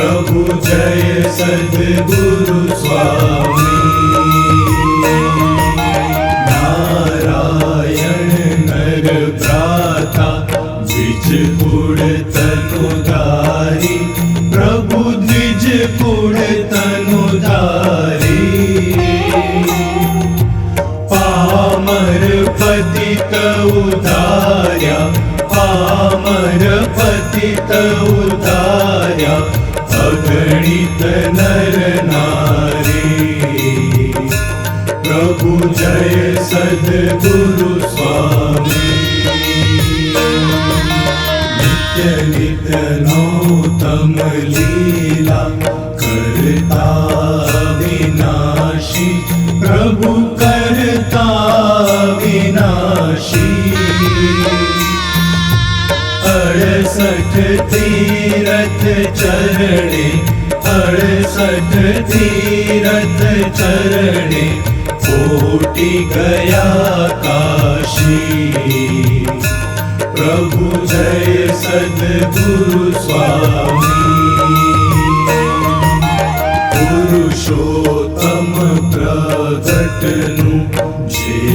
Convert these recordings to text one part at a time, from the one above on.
પ્રભુ જય સદગુરુ સ્વામી નારાયણ નર ભ્રાતા દ્વિજપુર તનુધારી પ્રભુ દ્વિજપુર તનુધારી પામર પતિત ઉધાર पतित उदार्या अगणित नर नारी। प्रभु जय सद्गुरु स्वामी। नित्य नित्य नौतम लीला करता विनाशी प्रभु अड़सठ तीरथ चरणे अड़सठ तीरथ चरणे कोटि गया काशी। प्रभु जय सद्गुरु स्वामी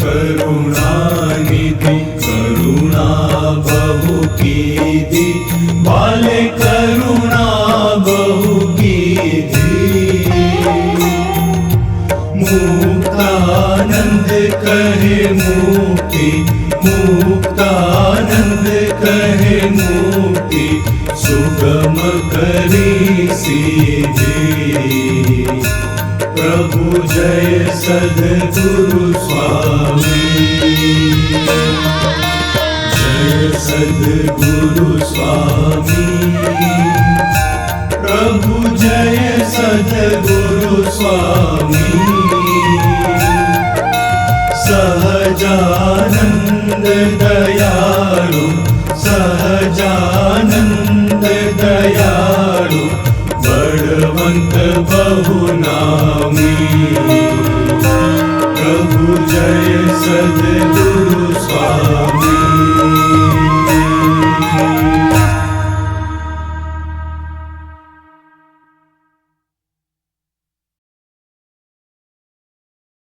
करुणानिधि करुणा बहु कीधि बाले करुणा बहु कीधि मुक्तानंद कहे मुक्ति, मुक्तानंद कहे मुक्ति, सुगम करी सीधी। प्रभु जय सद्गुरु स्वामी। जय सद्गुरु स्वामी। प्रभु जय सद्गुरु स्वामी। सहजानन्द दयाळु सहजानन्द दयाळु बळवन्त बहुनामी जय सद्गुरु स्वामी